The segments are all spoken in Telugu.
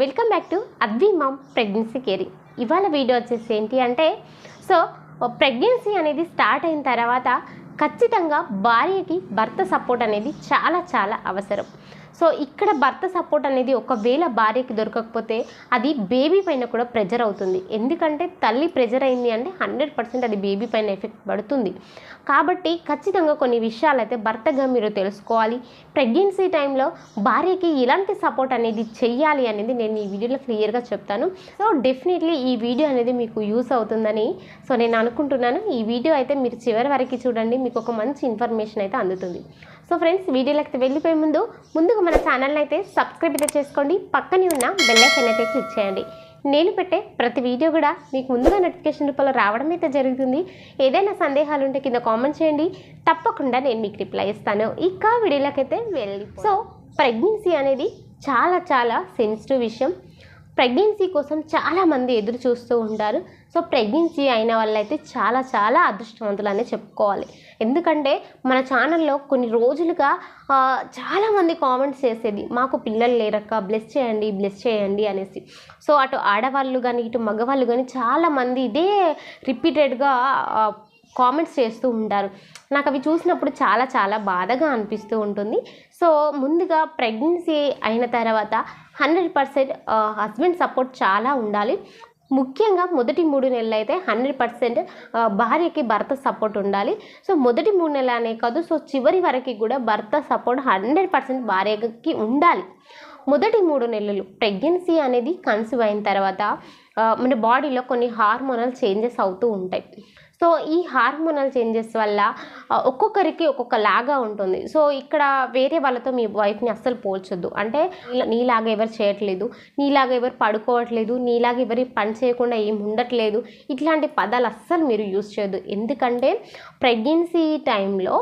Welcome back to Adwi mom pregnancy caring. ఇవాళ వీడియో వచ్చేసి ఏంటి అంటే సో ప్రెగ్నెన్సీ అనేది స్టార్ట్ అయిన తర్వాత ఖచ్చితంగా భార్యకి భర్త సపోర్ట్ అనేది చాలా చాలా అవసరం. సో ఇక్కడ భర్త సపోర్ట్ అనేది ఒకవేళ భార్యకి దొరకకపోతే అది బేబీ పైన కూడా ప్రెజర్ అవుతుంది. ఎందుకంటే తల్లి ప్రెజర్ అయింది అంటే హండ్రెడ్ పర్సెంట్ అది బేబీ పైన ఎఫెక్ట్ పడుతుంది. కాబట్టి ఖచ్చితంగా కొన్ని విషయాలు అయితే భర్తగా మీరు తెలుసుకోవాలి. ప్రెగ్నెన్సీ టైంలో భార్యకి ఎలాంటి సపోర్ట్ అనేది చెయ్యాలి అనేది నేను ఈ వీడియోలో క్లియర్గా చెప్తాను. సో డెఫినెట్లీ ఈ వీడియో అనేది మీకు యూస్ అవుతుందని సో నేను అనుకుంటున్నాను. ఈ వీడియో అయితే మీరు చివరి వరకు చూడండి. మీకు ఒక మంచి ఇన్ఫర్మేషన్ అయితే అందుతుంది. సో ఫ్రెండ్స్ వీడియోలకి వెళ్ళిపోయే ముందు ముందుగా మన ఛానల్ని అయితే సబ్స్క్రైబ్ అయితే చేసుకోండి. పక్కనే ఉన్న బెల్లైకన్ అయితే క్లిక్ చేయండి. నేను పెట్టే ప్రతి వీడియో కూడా మీకు ముందుగా నోటిఫికేషన్ రూపంలో రావడం అయితే జరుగుతుంది. ఏదైనా సందేహాలు ఉంటే కింద కామెంట్ చేయండి. తప్పకుండా నేను మీకు రిప్లై ఇస్తాను. ఇక వీడియోలోకి అయితే వెళ్ళి సో ప్రెగ్నెన్సీ అనేది చాలా చాలా సెన్సిటివ్ విషయం. ప్రెగ్నెన్సీ కోసం చాలామంది ఎదురు చూస్తూ ఉంటారు. సో ప్రెగ్నెన్సీ అయిన వాళ్ళైతే చాలా చాలా అదృష్టవంతులనే చెప్పుకోవాలి. ఎందుకంటే మన ఛానల్లో కొన్ని రోజులుగా చాలామంది కామెంట్స్ చేసేది మాకు పిల్లలు లేరక్క బ్లెస్ చేయండి బ్లెస్ చేయండి అనేసి. సో అటు ఆడవాళ్ళు కానీ ఇటు మగవాళ్ళు కానీ చాలామంది ఇదే రిపీటెడ్గా కామెంట్స్ చేస్తూ ఉంటారు. నాకు అవి చూసినప్పుడు చాలా చాలా బాధగా అనిపిస్తూ ఉంటుంది. సో ముందుగా ప్రెగ్నెన్సీ అయిన తర్వాత హండ్రెడ్ పర్సెంట్ హస్బెండ్ సపోర్ట్ చాలా ఉండాలి. ముఖ్యంగా మొదటి మూడు నెలలు అయితే హండ్రెడ్ పర్సెంట్ భార్యకి భర్త సపోర్ట్ ఉండాలి. సో మొదటి మూడు నెలలు అనే కాదు సో చివరి వరకు కూడా భర్త సపోర్ట్ హండ్రెడ్ పర్సెంట్ భార్యకి ఉండాలి. మొదటి మూడు నెలలు ప్రెగ్నెన్సీ అనేది కన్సీవ్ అయిన తర్వాత మన బాడీలో కొన్ని హార్మోనల్ చేంజెస్ అవుతూ ఉంటాయి. సో ఈ హార్మోనల్ చేంజెస్ వల్ల ఒక్కొక్కరికి ఒక్కొక్క లాగా ఉంటుంది. సో ఇక్కడ వేరే వాళ్ళతో మీ వైఫ్ని అస్సలు పోల్చొద్దు. అంటే నీలాగా ఎవరు చేయట్లేదు నీలాగా ఎవరు పడుకోవట్లేదు నీలాగా ఎవరి పని చేయకుండా ఏం ఉండట్లేదు ఇట్లాంటి పదాలు అస్సలు మీరు యూజ్ చేయొద్దు. ఎందుకంటే ప్రెగ్నెన్సీ టైంలో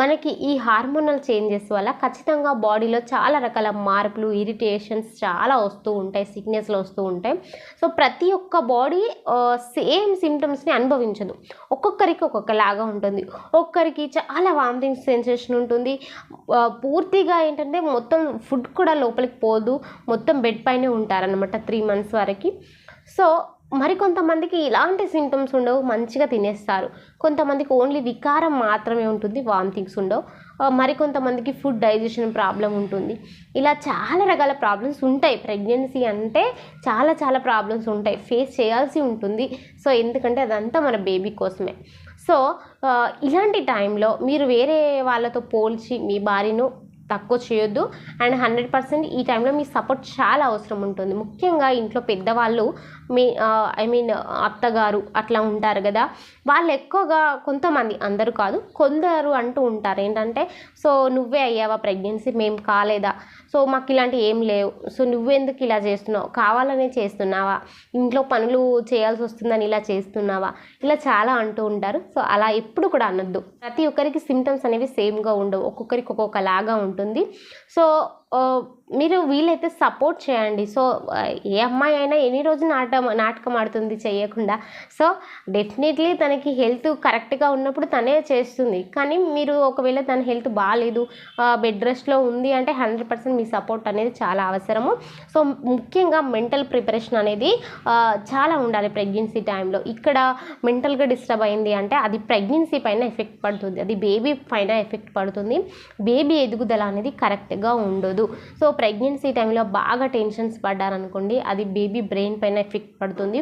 మనకి ఈ హార్మోనల్ చేంజెస్ వల్ల ఖచ్చితంగా బాడీలో చాలా రకాల మార్పులు ఇరిటేషన్స్ చాలా వస్తూ ఉంటాయి సిక్నెస్లు వస్తూ ఉంటాయి. సో ప్రతి ఒక్క బాడీ సేమ్ సిమ్టమ్స్ని అనుభవించదు. ఒక్కొక్కరికి ఒక్కొక్కలాగా ఉంటుంది. ఒక్కరికి చాలా వామిటింగ్ సెన్సేషన్ ఉంటుంది. పూర్తిగా ఏంటంటే మొత్తం ఫుడ్ కూడా లోపలికి పోదు. మొత్తం బెడ్ పైనే ఉంటారనమాట త్రీ మంత్స్ వరకు. సో మరికొంతమందికి ఇలాంటి సింటమ్స్ ఉండవు మంచిగా తినేస్తారు. కొంతమందికి ఓన్లీ వికారం మాత్రమే ఉంటుంది వామిటింగ్స్ ఉండవు. మరికొంతమందికి ఫుడ్ డైజెషన్ ప్రాబ్లం ఉంటుంది. ఇలా చాలా రకాల ప్రాబ్లమ్స్ ఉంటాయి. ప్రెగ్నెన్సీ అంటే చాలా చాలా ప్రాబ్లమ్స్ ఉంటాయి. ఫేస్ చేయాల్సి ఉంటుంది. సో ఎందుకంటే అదంతా మన బేబీ కోసమే. సో ఇలాంటి టైంలో మీరు వేరే వాళ్ళతో పోల్చి మీ భార్యను తక్కువ చేయొద్దు. అండ్ హండ్రెడ్ పర్సెంట్ ఈ టైంలో మీ సపోర్ట్ చాలా అవసరం ఉంటుంది. ముఖ్యంగా ఇంట్లో పెద్దవాళ్ళు మీ ఐ మీన్ అత్తగారు అట్లా ఉంటారు కదా. వాళ్ళు ఎక్కువగా కొంతమంది అందరూ కాదు కొందరు అంటూ ఉంటారు. ఏంటంటే సో నువ్వే అయ్యావా ప్రెగ్నెన్సీ? మేము కాలేదా? సో మాకు ఇలాంటివి ఏం లేవు. సో నువ్వెందుకు ఇలా చేస్తున్నావు? కావాలనే చేస్తున్నావా? ఇంట్లో పనులు చేయాల్సి వస్తుందని ఇలా చేస్తున్నావా? ఇలా చాలా అంటూ ఉంటారు. సో అలా ఎప్పుడు కూడా అనొద్దు. ప్రతి ఒక్కరికి సిమ్టమ్స్ అనేవి సేమ్గా ఉండవు. ఒక్కొక్కరికి ఒక్కొక్కలాగా ఉంటుంది ఉంటుంది. సో మీరు వీలైతే సపోర్ట్ చేయండి. సో ఏ అమ్మాయి అయినా ఎన్ని రోజులు నాటకం నాటకం ఆడుతుంది చేయకుండా. సో డెఫినెట్లీ తనకి హెల్త్ కరెక్ట్గా ఉన్నప్పుడు తనే చేస్తుంది. కానీ మీరు ఒకవేళ తన హెల్త్ బాగాలేదు బెడ్ రెస్ట్లో ఉంది అంటే హండ్రెడ్ పర్సెంట్ మీ సపోర్ట్ అనేది చాలా అవసరము. సో ముఖ్యంగా మెంటల్ ప్రిపరేషన్ అనేది చాలా ఉండాలి ప్రెగ్నెన్సీ టైంలో. ఇక్కడ మెంటల్గా డిస్టర్బ్ అయింది అంటే అది ప్రెగ్నెన్సీ పైన ఎఫెక్ట్ పడుతుంది. అది బేబీ పైన ఎఫెక్ట్ పడుతుంది. బేబీ ఎదుగుదల అనేది కరెక్ట్గా ఉండదు. సో ప్రెగ్నెన్సీ టైంలో బాగా టెన్షన్స్ పడ్డారనుకోండి అది బేబీ బ్రెయిన్ పైన ఎఫెక్ట్ పడుతుంది.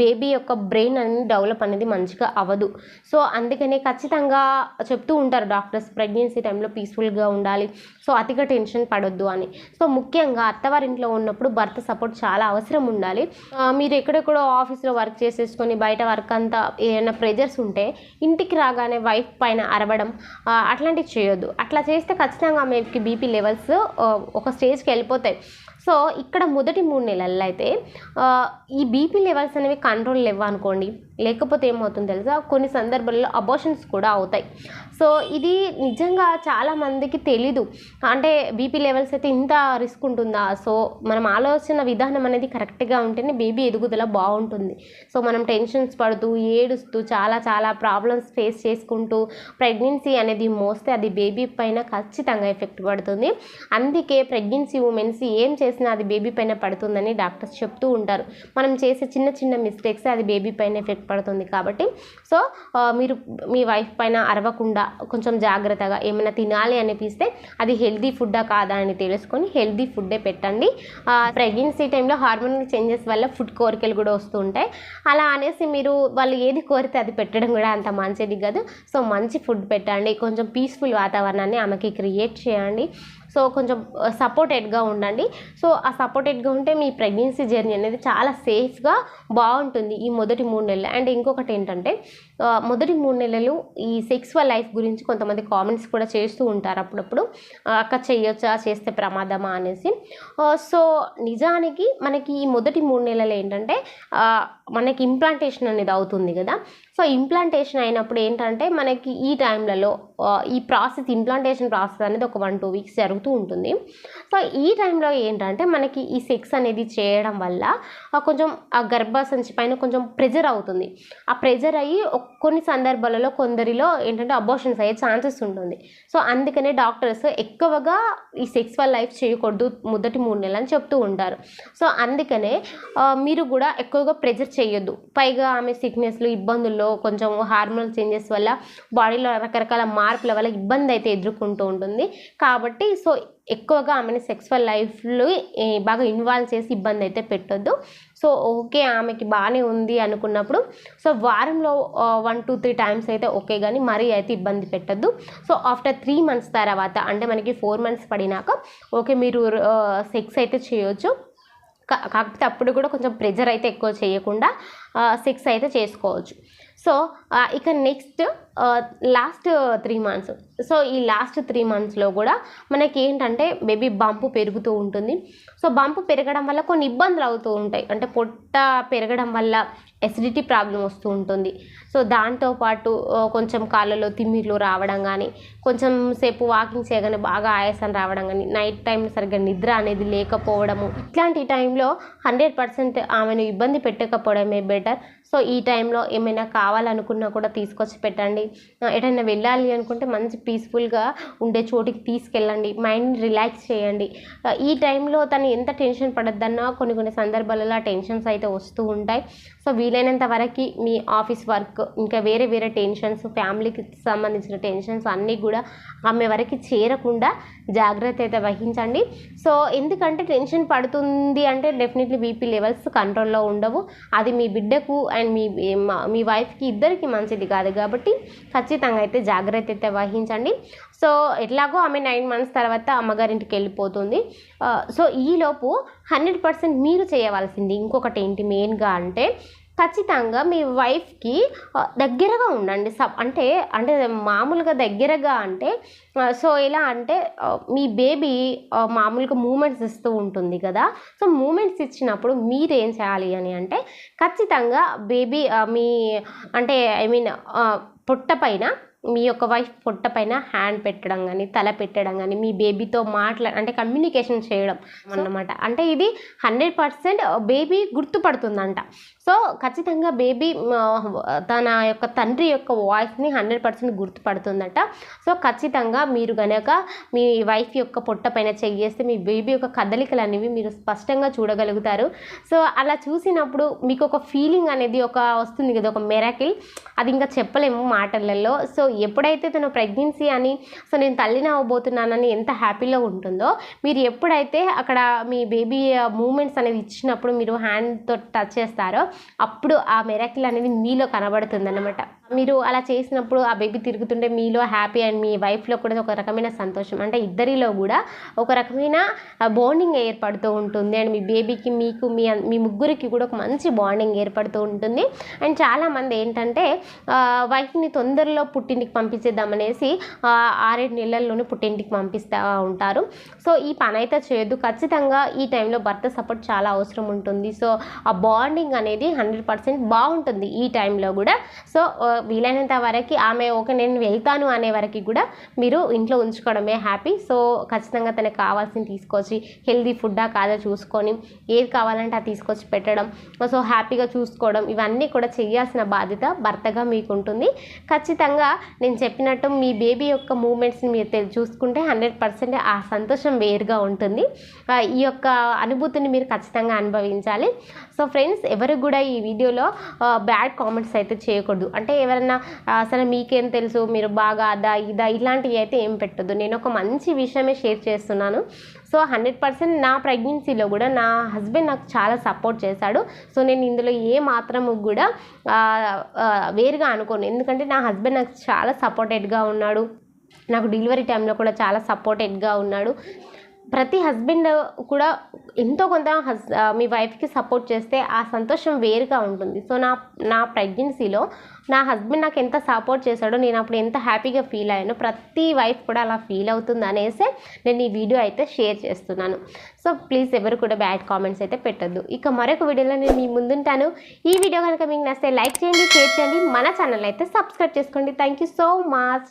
బేబీ యొక్క బ్రెయిన్ అనేది డెవలప్ అనేది మంచిగా అవ్వదు. సో అందుకనే ఖచ్చితంగా చెప్తూ ఉంటారు డాక్టర్స్ ప్రెగ్నెన్సీ టైంలో పీస్ఫుల్గా ఉండాలి. సో అతిగా టెన్షన్ పడొద్దు అని. సో ముఖ్యంగా అత్తవారింట్లో ఉన్నప్పుడు భర్త సపోర్ట్ చాలా అవసరం ఉండాలి. మీరు ఎక్కడెక్కడో ఆఫీస్లో వర్క్ చేసేసుకొని బయట వర్క్ అంతా ఏమైనా ప్రెజర్స్ ఉంటే ఇంటికి రాగానే వైఫ్ పైన అరవడం అట్లాంటివి చేయొద్దు. అట్లా చేస్తే ఖచ్చితంగా మీకు బీపీ లెవెల్స్ ఒక స్టేజ్కి వెళ్ళిపోతాయి. సో ఇక్కడ మొదటి మూడు నెలల్లో అయితే ఈ బీపీ లెవెల్స్ అనేవి కంట్రోల్ లేవు అనుకోండి లేకపోతే ఏమవుతుందో తెలుసా? కొన్ని సందర్భాల్లో అబోషన్స్ కూడా అవుతాయి. సో ఇది నిజంగా చాలా మందికి తెలీదు. అంటే బీపీ లెవెల్స్ అయితే ఇంత రిస్క్ ఉంటుందా? సో మనం ఆలోచన విధానం అనేది కరెక్ట్గా ఉంటేనే బేబీ ఎదుగుదల బాగుంటుంది. సో మనం టెన్షన్స్ పడుతూ ఏడుస్తూ చాలా చాలా ప్రాబ్లమ్స్ ఫేస్ చేసుకుంటూ ప్రెగ్నెన్సీ అనేది మోస్తే అది బేబీ పైన ఖచ్చితంగా ఎఫెక్ట్ పడుతుంది. అందుకే ప్రెగ్నెన్సీ ఉమెన్స్ ఏం చేస్తే వేసినా అది బేబీ పైన పడుతుందని డాక్టర్స్ చెప్తూ ఉంటారు. మనం చేసే చిన్న చిన్న మిస్టేక్స్ అది బేబీ పైన ఎఫెక్ట్ పడుతుంది కాబట్టి. సో మీరు మీ వైఫ్ పైన అరవకుండా కొంచెం జాగ్రత్తగా ఏమైనా తినాలి అనిపిస్తే అది హెల్దీ ఫుడ్డా కాదా అని తెలుసుకొని హెల్దీ ఫుడ్డే పెట్టండి. ప్రెగ్నెన్సీ టైంలో హార్మోనల్ చేంజెస్ వల్ల ఫుడ్ కోరికలు కూడా వస్తూ ఉంటాయి. అలా అనేసి మీరు వాళ్ళు ఏది కోరితే అది పెట్టడం కూడా అంత మంచిది కాదు. సో మంచి ఫుడ్ పెట్టండి. కొంచెం పీస్ఫుల్ వాతావరణాన్ని ఆమెకి క్రియేట్ చేయండి. సో కొంచెం సపోర్టెడ్గా ఉండండి. సో ఆ సపోర్టెడ్గా ఉంటే మీ ప్రెగ్నెన్సీ జర్నీ అనేది చాలా సేఫ్గా బాగుంటుంది ఈ మొదటి మూడు నెలలు. అండ్ ఇంకొకటి ఏంటంటే మొదటి మూడు నెలలు ఈ సెక్స్వల్ లైఫ్ గురించి కొంతమంది కామెంట్స్ కూడా చేస్తూ ఉంటారు అప్పుడప్పుడు. అక్క చేయొచ్చా? చేస్తే ప్రమాదమా? అనేసి. సో నిజానికి మనకి ఈ మొదటి మూడు నెలలు ఏంటంటే మనకి ఇంప్లాంటేషన్ అనేది అవుతుంది కదా. సో ఇంప్లాంటేషన్ అయినప్పుడు ఏంటంటే మనకి ఈ టైంలలో ఈ ప్రాసెస్ ఇంప్లాంటేషన్ ప్రాసెస్ అనేది ఒక వన్ టూ వీక్స్ జరుగుతూ ఉంటుంది. సో ఈ టైంలో ఏంటంటే మనకి ఈ సెక్స్ అనేది చేయడం వల్ల కొంచెం ఆ గర్భసంచి పైన కొంచెం ప్రెజర్ అవుతుంది. ఆ ప్రెజర్ అయ్యి కొన్ని సందర్భాలలో కొందరిలో ఏంటంటే అబోషన్స్ అయ్యే ఛాన్సెస్ ఉంటుంది. సో అందుకనే డాక్టర్స్ ఎక్కువగా ఈ సెక్స్వల్ లైఫ్ చేయకూడదు మొదటి మూడు నెలలు అని చెప్తూ ఉంటారు. సో అందుకనే మీరు కూడా ఎక్కువగా ప్రెజర్ చేయొద్దు. పైగా ఆమె సిక్నెస్లు ఇబ్బందుల్లో కొంచెం హార్మోనల్ చేంజెస్ వల్ల బాడీలో రకరకాల మార్పుల వల్ల ఇబ్బంది అయితే ఎదుర్కొంటూ ఉంటుంది. కాబట్టి సో ఎక్కువగా ఆమెని సెక్స్వల్ లైఫ్లో బాగా ఇన్వాల్వ్ చేసి ఇబ్బంది అయితే పెట్టొద్దు. సో ఓకే ఆమెకి బాగానే ఉంది అనుకున్నప్పుడు సో వారంలో వన్ టూ త్రీ టైమ్స్ అయితే ఓకే కానీ మరీ అయితే ఇబ్బంది పెట్టద్దు. సో ఆఫ్టర్ త్రీ మంత్స్ తర్వాత అంటే మనకి ఫోర్ మంత్స్ పడినాక ఓకే మీరు సెక్స్ అయితే చేయొచ్చు. కా- కాకపోతే అప్పుడు కూడా కొంచెం ప్రెజర్ అయితే ఎక్కువ చేయకుండా సెక్స్ అయితే చేసుకోవచ్చు. సో ఇక next last three months so ఈ లాస్ట్ త్రీ మంత్స్లో కూడా మనకి ఏంటంటే బేబీ బంపు పెరుగుతూ ఉంటుంది. సో బంపు పెరగడం వల్ల కొన్ని ఇబ్బందులు అవుతూ ఉంటాయి. అంటే పొట్ట పెరగడం వల్ల ఎసిడిటీ ప్రాబ్లం వస్తూ ఉంటుంది. సో దాంతోపాటు కొంచెం కాళ్ళలో తిమ్మిర్లు రావడం కానీ కొంచెం సేపు వాకింగ్ చేయగానే బాగా ఆయాసం రావడం కానీ నైట్ టైం సరిగ్గా నిద్ర అనేది లేకపోవడము ఇట్లాంటి టైంలో హండ్రెడ్ పర్సెంట్ ఆమెను ఇబ్బంది పెట్టకపోవడమే బెటర్ సో ఈ టైంలో ఏమైనా కావాలనుకున్నా కూడా తీసుకొచ్చి పెట్టండి. ఎటైనా వెళ్ళాలి అనుకుంటే మంచి పీస్ఫుల్గా ఉండే చోటికి తీసుకెళ్ళండి. మైండ్ రిలాక్స్ చేయండి. ఈ టైంలో తను ఎంత టెన్షన్ పడద్దన్నా కొన్ని కొన్ని సందర్భాలలో ఆ టెన్షన్స్ అయితే వస్తూ ఉంటాయి. సో వీలైనంత వరకు మీ ఆఫీస్ వర్క్ ఇంకా వేరే వేరే టెన్షన్స్ ఫ్యామిలీకి సంబంధించిన టెన్షన్స్ అన్నీ కూడా ఆమె వరకు చేరకుండా జాగ్రత్త అయితే వహించండి. సో ఎందుకంటే టెన్షన్ పడుతుంది అంటే డెఫినెట్లీ బీపీ లెవెల్స్ కంట్రోల్లో ఉండవు. అది మీ బిడ్డకు అండ్ మీ మీ వైఫ్కి ఇద్దరికి మంచిది కాదు కాబట్టి ఖచ్చితంగా అయితే జాగ్రత్త అయితే వహించండి. సో ఎట్లాగో ఆమె నైన్ మంత్స్ తర్వాత అమ్మగారింటికి వెళ్ళిపోతుంది. సో ఈలోపు హండ్రెడ్ పర్సెంట్ మీరు చేయవలసింది ఇంకొకటి ఏంటి మెయిన్గా అంటే ఖచ్చితంగా మీ వైఫ్కి దగ్గరగా ఉండండి. సబ్ అంటే అంటే మామూలుగా దగ్గరగా అంటే సో ఎలా అంటే మీ బేబీ మామూలుగా మూమెంట్స్ ఇస్తూ ఉంటుంది కదా. సో మూమెంట్స్ ఇచ్చినప్పుడు మీరు ఏం చేయాలి అని అంటే ఖచ్చితంగా బేబీ మీ అంటే ఐ మీన్ పొట్ట పైన మీ యొక్క వైఫ్ పొట్ట పైన హ్యాండ్ పెట్టడం కానీ తల పెట్టడం కానీ మీ బేబీతో మాట్లా అంటే కమ్యూనికేషన్ చేయడం అన్నమాట. అంటే ఇది హండ్రెడ్ పర్సెంట్ బేబీ గుర్తుపడుతుందంట. సో ఖచ్చితంగా బేబీ తన యొక్క తండ్రి యొక్క వాయిస్ని హండ్రెడ్ పర్సెంట్ గుర్తుపడుతుందట. సో ఖచ్చితంగా మీరు గనక మీ వైఫ్ యొక్క పొట్ట పైన చెయ్యేస్తే మీ బేబీ యొక్క కదలికలు అనేవి మీరు స్పష్టంగా చూడగలుగుతారు. సో అలా చూసినప్పుడు మీకు ఒక ఫీలింగ్ అనేది ఒక వస్తుంది కదా ఒక మెరాకిల్ అది ఇంకా చెప్పలేము మాటలలో. సో ఎప్పుడైతే తను ప్రెగ్నెన్సీ అని సో నేను తల్లిని అవ్వబోతున్నానని ఎంత హ్యాపీలో ఉంటుందో మీరు ఎప్పుడైతే అక్కడ మీ బేబీ మూమెంట్స్ అనేది ఇచ్చినప్పుడు మీరు హ్యాండ్తో టచ్ చేస్తారో అప్పుడు ఆ మెరాకిల్ అనేది మీలో కనబడుతుందన్నమాట. మీరు అలా చేసినప్పుడు ఆ బేబీ తిరుగుతుంటే మీలో హ్యాపీ అండ్ మీ వైఫ్లో కూడా ఒక రకమైన సంతోషం. అంటే ఇద్దరిలో కూడా ఒక రకమైన బాండింగ్ ఏర్పడుతూ ఉంటుంది. అండ్ మీ బేబీకి మీకు మీ మీ ముగ్గురికి కూడా ఒక మంచి బాండింగ్ ఏర్పడుతూ ఉంటుంది. అండ్ చాలామంది ఏంటంటే వైఫ్ని తొందరలో పుట్టింటికి పంపించేద్దామనేసి ఆరేడు నెలల్లోనే పుట్టింటికి పంపిస్తూ ఉంటారు. సో ఈ పని అయితే చేయొద్దు. ఖచ్చితంగా ఈ టైంలో భర్త సపోర్ట్ చాలా అవసరం ఉంటుంది. సో ఆ బాండింగ్ అనేది హండ్రెడ్ పర్సెంట్ బాగుంటుంది ఈ టైంలో కూడా. సో వీలైనంత వరకు ఆమె ఓకే నేను వెళ్తాను అనే వరకు కూడా మీరు ఇంట్లో ఉంచుకోవడమే హ్యాపీ. సో ఖచ్చితంగా తనకు కావాల్సింది తీసుకొచ్చి హెల్దీ ఫుడ్డా కాదా చూసుకొని ఏది కావాలంటే అది తీసుకొచ్చి పెట్టడం సో హ్యాపీగా చూసుకోవడం ఇవన్నీ కూడా చేయాల్సిన బాధ్యత భర్తగా మీకు ఉంటుంది ఖచ్చితంగా నేను చెప్పినట్టు మీ బేబీ యొక్క మూమెంట్స్ని మీరు చూసుకుంటే హండ్రెడ్ పర్సెంట్ ఆ సంతోషం వేరుగా ఉంటుంది. ఈ యొక్క అనుభూతిని మీరు ఖచ్చితంగా అనుభవించాలి. సో ఫ్రెండ్స్ ఎవరు కూడా ఈ వీడియోలో బ్యాడ్ కామెంట్స్ అయితే చేయకూడదు. అంటే ఎవరన్నా అసలు మీకేం తెలుసు మీరు బాగా అదా ఇదా ఇలాంటివి అయితే ఏం పెట్టద్దు. నేను ఒక మంచి విషయమే షేర్ చేస్తున్నాను. సో హండ్రెడ్ పర్సెంట్ నా ప్రెగ్నెన్సీలో కూడా నా హస్బెండ్ నాకు చాలా సపోర్ట్ చేశాడు. సో నేను ఇందులో ఏ మాత్రము కూడా వేరుగా అనుకోను. ఎందుకంటే నా హస్బెండ్ నాకు చాలా సపోర్టెడ్గా ఉన్నాడు. నాకు డెలివరీ టైంలో కూడా చాలా సపోర్టెడ్గా ఉన్నాడు. ప్రతి హస్బెండ్ కూడా ఎంతో కొంత హస్ మీ వైఫ్కి సపోర్ట్ చేస్తే ఆ సంతోషం వేరుగా ఉంటుంది. సో నా నా ప్రెగ్నెన్సీలో నా హస్బెండ్ నాకు ఎంత సపోర్ట్ చేశాడో నేను అప్పుడు ఎంత హ్యాపీగా ఫీల్ అయ్యానో ప్రతి వైఫ్ కూడా అలా ఫీల్ అవుతుంది అనేసి నేను ఈ వీడియో అయితే షేర్ చేస్తున్నాను. సో ప్లీజ్ ఎవరు కూడా బ్యాడ్ కామెంట్స్ అయితే పెట్టద్దు. ఇక మరొక వీడియోలో నేను మీ ముందుంటాను. ఈ వీడియో కనుక మీకు నచ్చితే లైక్ చేయండి షేర్ చేయండి. మన ఛానల్ అయితే సబ్స్క్రైబ్ చేసుకోండి. Thank you so much.